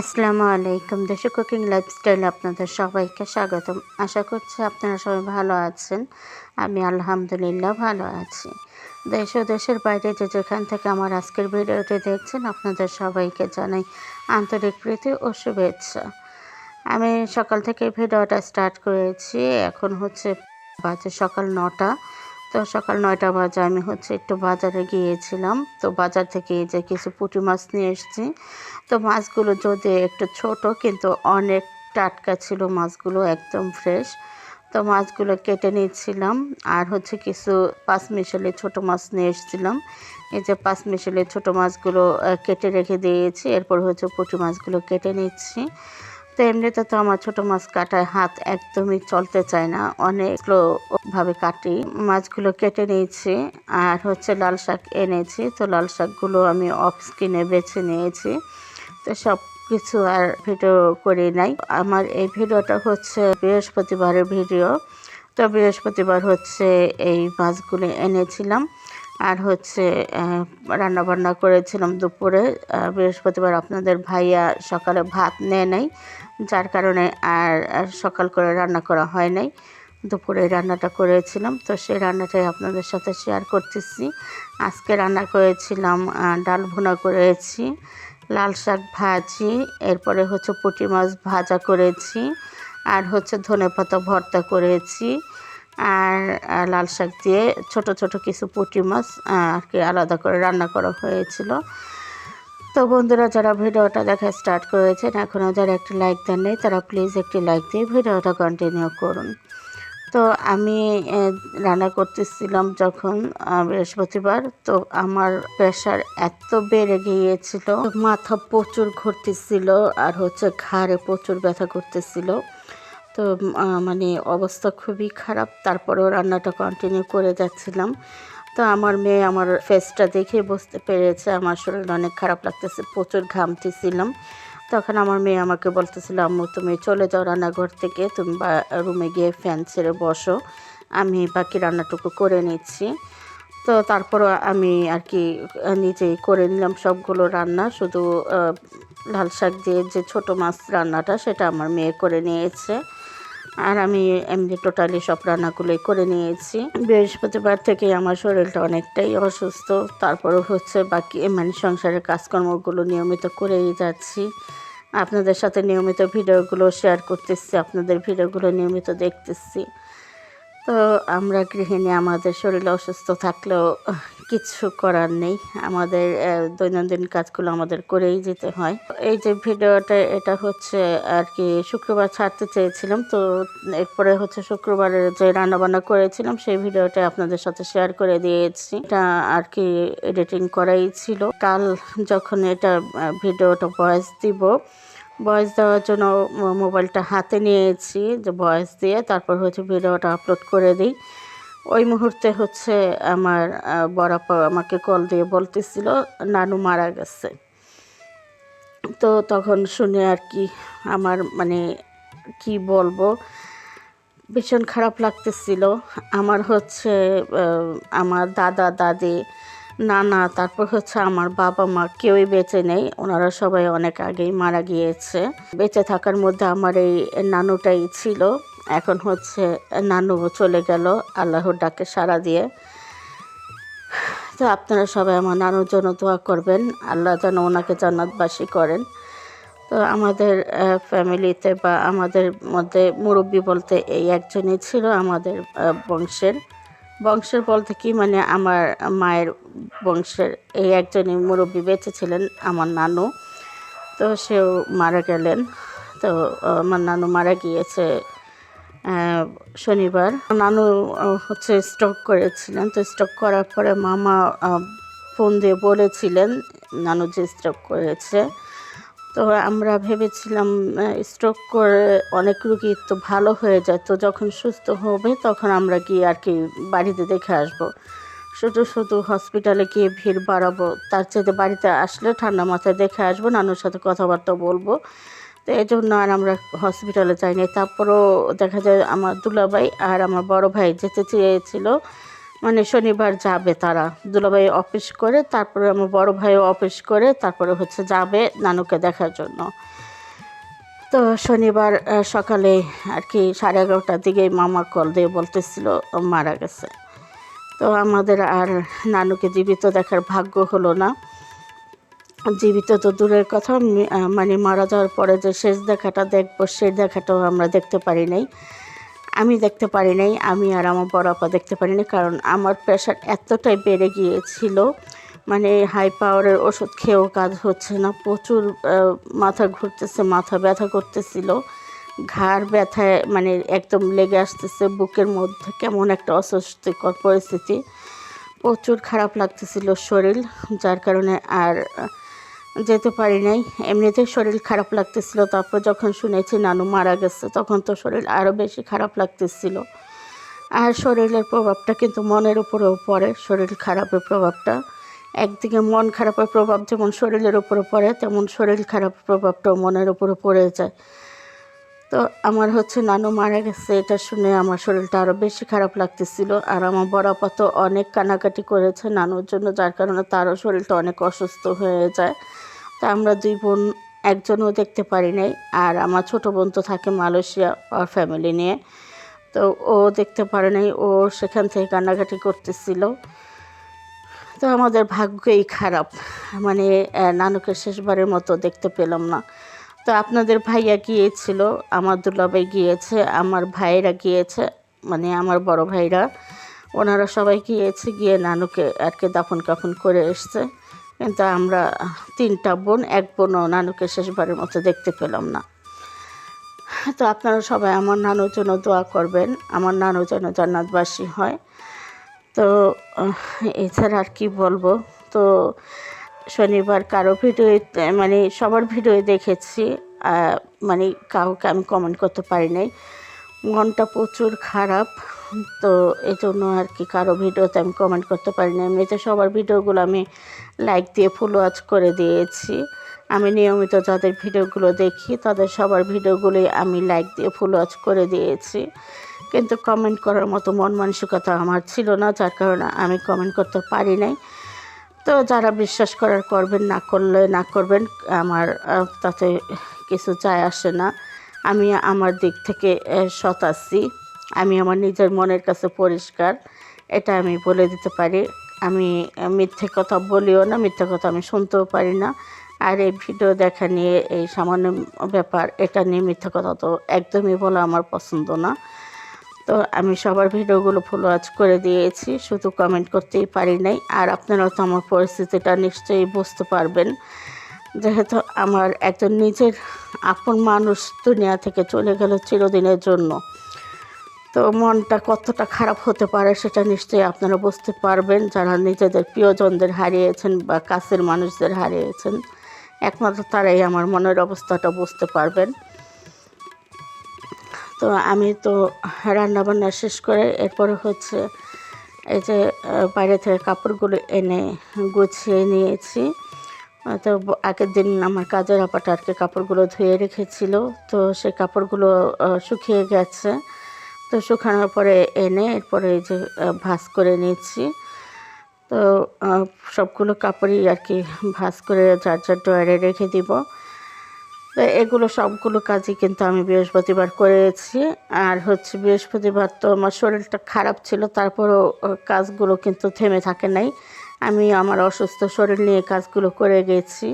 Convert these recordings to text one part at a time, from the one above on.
আসসালামু আলাইকুম। দেশে কুকিং লাইফস্টাইলে আপনাদের সবাইকে স্বাগতম। আশা করছি আপনারা সবাই ভালো আছেন। আমি আলহামদুলিল্লাহ ভালো আছি। দেশ ও দেশের বাইরে যে যেখান থেকে আমার আজকের ভিডিওটি দেখছেন, আপনাদের সবাইকে জানাই আন্তরিক প্রীতি ও শুভেচ্ছা। আমি সকাল থেকে ভিডিওটা স্টার্ট করেছি। এখন হচ্ছে বাজে সকাল নটা। তো সকাল নয়টা বাজে, আমি হচ্ছে একটু বাজারে গিয়েছিলাম। তো বাজার থেকে এই যে কিছু পুঁটি মাছ নিয়ে এসেছি। তো মাছগুলো যদি একটু ছোট, কিন্তু অনেক টাটকা ছিল মাছগুলো, একদম ফ্রেশ তো মাছগুলো কেটে নিচ্ছিলাম। আর হচ্ছে কিছু পাঁচ মিশালি ছোটো মাছ নিয়ে এসেছিলাম। এই যে পাঁচ মিশালি ছোটো মাছগুলো কেটে রেখে দিয়েছি। এরপর হচ্ছে পুঁটি মাছগুলো কেটে নিচ্ছি। তো এমনিতে তো আমার ছোট মাছ কাটায় হাত একদমই চলতে চায় না। অনেক ভাবে কাটি। মাছগুলো কেটে নিয়েছি আর হচ্ছে লাল শাক এনেছি। তো লাল শাকগুলো আমি অফ স্কিনে বেছে নিয়েছি। তো সব কিছু আর ভিডিও করি নাই। আমার এই ভিডিওটা হচ্ছে বৃহস্পতিবারের ভিডিও। তো বৃহস্পতিবার হচ্ছে এই মাছগুলো এনেছিলাম। আর হচ্ছে রান্না বান্না করেছিলাম দুপুরে বৃহস্পতিবার আপনাদের ভাইয়া সকালে ভাত নেয় নাই, যার কারণে আর সকাল করে রান্না করা হয় নাই। দুপুরে রান্নাটা করেছিলাম, তো সেই রান্নাটাই আপনাদের সাথে শেয়ার করতেছি। আজকে রান্না করেছিলাম ডাল ভুনা করেছি, লাল শাক ভাজি, এরপরে হচ্ছে পুঁটি মাছ ভাজা করেছি, আর হচ্ছে ধনে পাতা ভর্তা করেছি। আর লাল শাক দিয়ে ছোট ছোট কিছু পুঁটি মাছ আর কি আলাদা করে রান্না করা হয়েছিল। তো বন্ধুরা, যারা ভিডিওটা দেখা স্টার্ট করেছেন, এখনও যারা একটি লাইক দেন নেই, তারা প্লিজ একটি লাইক দিয়ে ভিডিওটা কন্টিনিউ করুন। তো আমি রান্না করতেছিলাম যখন বৃহস্পতিবার। তো আমার প্রেশার এত বেড়ে গিয়েছিল। মাথা প্রচুর ঘুরতেছিল, আর হচ্ছে ঘাড়ে প্রচুর ব্যথা করতেছিল। তো মানে অবস্থা খুবই খারাপ। তারপরেও রান্নাটা কন্টিনিউ করে যাচ্ছিলাম। তো আমার মেয়ে আমার ফেসটা দেখে বুঝতে পেরেছে। আমার শরীর অনেক খারাপ লাগতেছে, প্রচুর ঘামতেছিলাম তখন আমার মেয়ে আমাকে বলতেছিল, আম্মু, তুমি চলে যাও রান্নাঘর থেকে। তুমি বা রুমে গিয়ে ফ্যান ছেড়ে বসো। আমি বাকি রান্নাটুকু করে নিচ্ছি। তো তারপরও আমি আর কি নিজেই করে নিলাম সবগুলো রান্না। শুধু লাল শাক দিয়ে যে ছোটো মাছ রান্নাটা, সেটা আমার মেয়ে করে নিয়েছে। আর আমি এমনি টোটালি সব রান্নাগুলোই করে নিয়েছি। বৃহস্পতিবার থেকে আমার শরীরটা অনেকটাই অসুস্থ। তারপরে হচ্ছে বাকি মানে সংসারের কাজকর্মগুলো নিয়মিত করেই যাচ্ছি। আপনাদের সাথে নিয়মিত ভিডিওগুলো শেয়ার করতেছি, আপনাদের ভিডিওগুলো নিয়মিত দেখতেছি। তো আমরা গৃহিণী, আমাদের শরীর অসুস্থ থাকলেও কিছু করার নেই। আমাদের দৈনন্দিন কাজগুলো আমাদের করেই যেতে হয়। এই যে ভিডিওটা, এটা হচ্ছে আর কি শুক্রবার ছাড়তে চেয়েছিলাম। তো এরপরে হচ্ছে শুক্রবারের যে রান্নাবান্না করেছিলাম, সেই ভিডিওটা আপনাদের সাথে শেয়ার করে দিয়েছি। এটা আর কি এডিটিং করাই ছিল। কাল যখন এটা ভিডিওটা ভয়েস দিব ভয়েস দেওয়ার জন্য মোবাইলটা হাতে নিয়েছি, যে ভয়েস দিয়ে তারপর হচ্ছে ভিডিওটা আপলোড করে দিই। ওই মুহূর্তে হচ্ছে আমার বড়াপা আমাকে কল দিয়ে বলতেছিল, নানু মারা গেছে। তো তখন শুনে আর কি আমার মানে কি বলব, ভীষণ খারাপ লাগতেছিল। আমার হচ্ছে আমার দাদা, দাদি, নানা, তারপর হচ্ছে আমার বাবা মা কেউই বেঁচে নেই, ওনারা সবাই অনেক আগেই মারা গিয়েছে। বেঁচে থাকার মধ্যে আমার এই নানুটাই ছিল। এখন হচ্ছে নানু চলে গেল আল্লাহর ডাকে সাড়া দিয়ে। তো আপনারা সবাই আমার নানুর জন্য দোয়া করবেন, আল্লাহ যেন ওনাকে জান্নাতবাসী করেন। তো আমাদের ফ্যামিলিতে বা আমাদের মধ্যে মুরব্বী বলতে এই একজনই ছিল আমাদের বংশের। বংশের বলতে কি মানে আমার মায়ের বংশের এই একজনই মুরব্বী বেঁচে ছিলেন, আমার নানু। তো সেও মারা গেলেন। তো আমার নানু মারা গিয়েছে শনিবার। নানু হচ্ছে স্টক করেছিলেন। তো স্টক করার পরে মামা ফোন দিয়ে বলেছিলেন, নানু যে স্টক করেছে। তো আমরা ভেবেছিলাম স্ট্রোক করে অনেক রুগী তো ভালো হয়ে যায়। তো যখন সুস্থ হবে, তখন আমরা গিয়ে আর কি বাড়িতে দেখে আসব। শুধু শুধু হসপিটালে গিয়ে ভিড় বাড়াবো। তার চেয়ে বাড়িতে আসলে ঠান্ডা মাথায় দেখে আসব। নানুর সাথে কথাবার্তা বলব। তো এই জন্য আর আমরা হসপিটালে যাইনি। তারপরও দেখা যায় আমার দুলাভাই আর আমার বড় ভাই যেতে চেয়েছিল। মানে শনিবার যাবে তারা। দুলাভাই অফিস করে, তারপরে আমার বড় ভাইও অফিস করে, তারপরে হচ্ছে যাবে নানুকে দেখার জন্য। তো শনিবার সকালে আর কি সাড়ে এগারোটার দিকে মামা কল দিয়ে বলতেছিল মারা গেছে। তো আমাদের আর নানুকে জীবিত দেখার ভাগ্য হলো না। জীবিত তো দূরের কথা মানে মারা যাওয়ার পরে যে শেষ দেখাটা দেখব, সেই দেখাটাও আমরা দেখতে পারি নাই। আমি দেখতে পারি নাই, আমি আর আমার বড় আপা দেখতে পারি নাই, কারণ আমার প্রেশার এতটাই বেড়ে গিয়েছিল মানে হাই পাওয়ারের ওষুধ খেয়েও কাজ হচ্ছে না, প্রচুর মাথা ঘুরতেছে, মাথা ব্যথা করতেছিল, ঘাড় ব্যথায় মানে একদম লেগে আসতেছে, বুকের মধ্যে কেমন একটা অস্বস্তিকর পরিস্থিতি, প্রচুর খারাপ লাগতেছিল শরীর, যার কারণে আর যেতে পারি নাই। এমনিতেই শরীর খারাপ লাগতেছিল। তারপর যখন শুনেছি নানু মারা গেছে, তখন তো শরীর আরও বেশি খারাপ লাগতেছিল। আর শরীরের প্রভাবটা কিন্তু মনের উপরেও পড়ে, শরীর খারাপের প্রভাবটা। একদিকে মন খারাপের প্রভাব যেমন শরীরের উপরে পড়ে, তেমন শরীর খারাপের প্রভাবটাও মনের উপরে পড়ে যায়। তো আমার হচ্ছে নানু মারা গেছে, এটা শুনে আমার শরীরটা আরও বেশি খারাপ লাগতেছিল। আর আমার বড় আপা তো অনেক কানাকাটি করেছে নানুর জন্য, যার কারণে তারও শরীরটা অনেক অসুস্থ হয়ে যায়। তা আমরা দুই বোন, একজনও দেখতে পারি নাই আর আমার ছোট বোন তো থাকে মালয়েশিয়া ওর ফ্যামিলি নিয়ে। তো ও দেখতে পারে নাই, ও সেখান থেকে কান্নাকাটি করতেছিল। তো আমাদের ভাগ্যই খারাপ মানে নানুকে শেষবারের মতো দেখতে পেলাম না। তো আপনাদের ভাইয়া গিয়েছিল আমার দুলাভাই গিয়েছে, আমার ভাইয়েরা গিয়েছে মানে আমার বড় ভাইরা। ওনারা সবাই গিয়েছে, গিয়ে নানুকে আর কি দাফন কাফন করে এসছে। কিন্তু আমরা তিনটা বোন, এক বোনও নানুকে শেষবারের মতো দেখতে পেলাম না। তো আপনারা সবাই আমার নানুর জন্য দোয়া করবেন, আমার নানু যেন জান্নাতবাসী হয়। তো এছাড়া আর কি বলব? তো শনিবার কারও ভিডিও মানে সবার ভিডিও দেখেছি মানে কাউকে আমি কমেন্ট করতে পারি নাই। মনটা প্রচুর খারাপ। তো এই জন্য আর কি কারও ভিডিওতে আমি কমেন্ট করতে পারি না এমনিতে সবার ভিডিওগুলো আমি লাইক দিয়ে ফুল ওয়াচ করে দিয়েছি। আমি নিয়মিত যাদের ভিডিওগুলো দেখি, তাদের সবার ভিডিওগুলোই আমি লাইক দিয়ে ফুল ওয়াচ করে দিয়েছি। কিন্তু কমেন্ট করার মতো মন মানসিকতা আমার ছিল না, যার কারণে আমি কমেন্ট করতে পারি নাই। তো যারা বিশ্বাস করার করবেন, না করলে না করবেন, আমার তাতে কিছু যায় আসে না। আমি আমার দিক থেকে সৎ আছি। আমি আমার নিজের মনের কাছে পরিষ্কার। এটা আমি বলে দিতে পারি। আমি মিথ্যে কথা বলিও না, মিথ্যে কথা আমি শুনতেও পারি না। আর এই ভিডিও দেখা নিয়ে এই সামান্য ব্যাপার, এটা নিয়ে মিথ্যে কথা তো একদমই বলা আমার পছন্দ না। তো আমি সবার ভিডিওগুলো ফলো আজ করে দিয়েছি, শুধু কমেন্ট করতেই পারি নাই। আর আপনারাও তো আমার পরিস্থিতিটা নিশ্চয়ই বুঝতে পারবেন। যেহেতু আমার একজন নিজের আপন মানুষ দুনিয়া থেকে চলে গেল চিরদিনের জন্য। তো মনটা কতটা খারাপ হতে পারে সেটা নিশ্চয়ই আপনারা বুঝতে পারবেন। যারা নিজেদের প্রিয়জনদের হারিয়েছেন বা কাছের মানুষদের হারিয়েছেন, একমাত্র তারাই আমার মনের অবস্থাটা বুঝতে পারবেন। তো আমি তো রান্না বান্না শেষ করে এরপরে হচ্ছে এই যে বাইরে থেকে কাপড়গুলো এনে গুছিয়ে নিয়েছি। তো আগের দিন আমার কাজের আপাটা আর কি কাপড়গুলো ধুয়ে রেখেছিল। তো সেই কাপড়গুলো শুকিয়ে গেছে। তো শুকানোর পরে এনে এরপরে এই যে ভাঁজ করে নিচ্ছি তো সবগুলো কাপড়ই আর কি ভাঁজ করে যার যার ড্রয়ারে রেখে দিব। তো এগুলো সবগুলো কাজই কিন্তু আমি বৃহস্পতিবার করেছি। আর হচ্ছে বৃহস্পতিবার তো আমার শরীরটা খারাপ ছিল, তারপরেও কাজগুলো কিন্তু থেমে থাকে নাই। আমি আমার অসুস্থ শরীর নিয়ে কাজগুলো করে গেছি।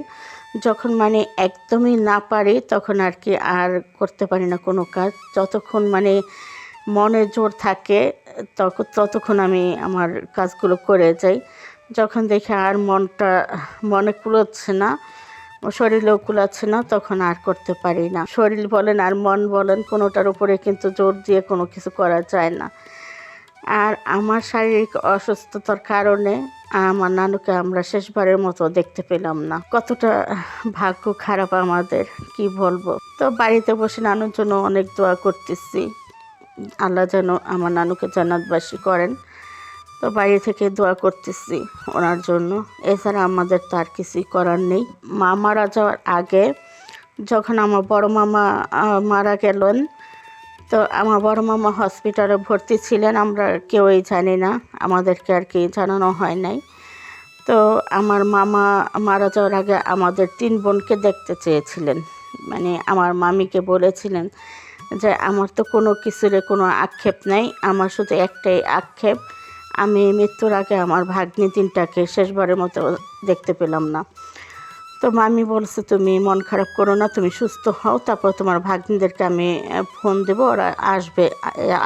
যখন মানে একদমই না পারি, তখন আর কি আর করতে পারি না কোনো কাজ। যতক্ষণ মানে মনে জোর থাকে তখন ততক্ষণ আমি আমার কাজগুলো করে যাই। যখন দেখি আর মনটা, মনে কুলোচ্ছে না, শরীরেও কুলাচ্ছে না, তখন আর করতে পারি না। শরীর বলেন আর মন বলেন, কোনোটার উপরে কিন্তু জোর দিয়ে কোনো কিছু করা যায় না। আর আমার শারীরিক অসুস্থতার কারণে আমার নানুকে আমরা শেষবারের মতো দেখতে পেলাম না। কতটা ভাগ্য খারাপ আমাদের, কি বলব? তো বাড়িতে বসে নানুর জন্য অনেক দোয়া করতেছি। আল্লাহ যেন আমার নানুকে জান্নাতবাসী করেন। তো বাইরে থেকে দোয়া করতেছি ওনার জন্য। এছাড়া আমাদের তো আর কিছুই করার নেই। মা মারা যাওয়ার আগে যখন আমার বড় মামা মারা গেলেন, তো আমার বড় মামা হসপিটালে ভর্তি ছিলেন। আমরা কেউই জানি না, আমাদেরকে আর কি জানানো হয় নাই। তো আমার মামা মারা যাওয়ার আগে আমাদের তিন বোনকে দেখতে চেয়েছিলেন। মানে আমার মামিকে বলেছিলেন যে আমার তো কোনো কিছুরে কোনো আক্ষেপ নাই, আমার শুধু একটাই আক্ষেপ, আমি মৃত্যুর আগে আমার ভাগ্নি তিনটাকে শেষবারের মতো দেখতে পেলাম না। তো মামি বলছে, তুমি মন খারাপ করো না, তুমি সুস্থ হও, তারপর তোমার ভাগ্নিদেরকে আমি ফোন দেবো, ওরা আসবে,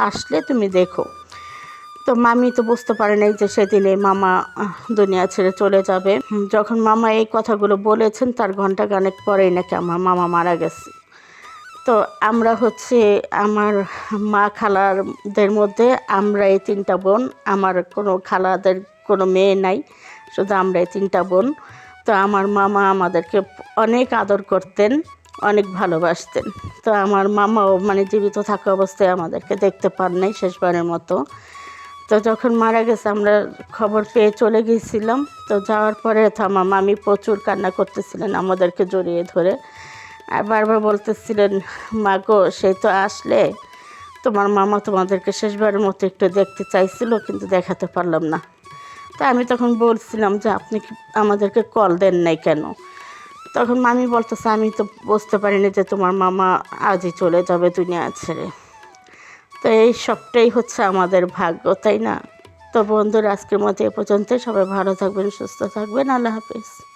আসলে তুমি দেখো। তো মামি তো বুঝতে পারে নাই যে সেদিনে মামা দুনিয়া ছেড়ে চলে যাবে। যখন মামা এই কথাগুলো বলেছেন, তার ঘণ্টা গানেক পরেই নাকি আমার মামা মারা গেছে। তো আমরা হচ্ছে আমার মা খালারদের মধ্যে আমরা এই তিনটা বোন, আমার কোনো খালাদের কোনো মেয়ে নাই, শুধু আমরা এই তিনটা বোন। তো আমার মামা আমাদেরকে অনেক আদর করতেন, অনেক ভালোবাসতেন। তো আমার মামাও মানে জীবিত থাকা অবস্থায় আমাদেরকে দেখতে পান নাই শেষবারের মতো। তো যখন মারা গেছে, আমরা খবর পেয়ে চলে গিয়েছিলাম। তো যাওয়ার পরে তো মামি প্রচুর কান্না করতেছিলেন আমাদেরকে জড়িয়ে ধরে। বারবার বলতেছিলেন, মা গো, সেই তো আসলে। তোমার মামা তোমাদেরকে শেষবারের মতো একটু দেখতে চাইছিল, কিন্তু দেখাতে পারলাম না। তা আমি তখন বলছিলাম যে, আপনি কি আমাদেরকে কল দেন নাই কেন? তখন মামি বলতেছে, আমি তো বুঝতে পারিনি যে তোমার মামা আজই চলে যাবে দুনিয়া ছেড়ে। তো এই সবটাই হচ্ছে আমাদের ভাগ্য, তাই না? তো বন্ধুরা, আজকের মতো এ পর্যন্ত সবাই ভালো থাকবেন, সুস্থ থাকবেন। আল্লাহ হাফিজ।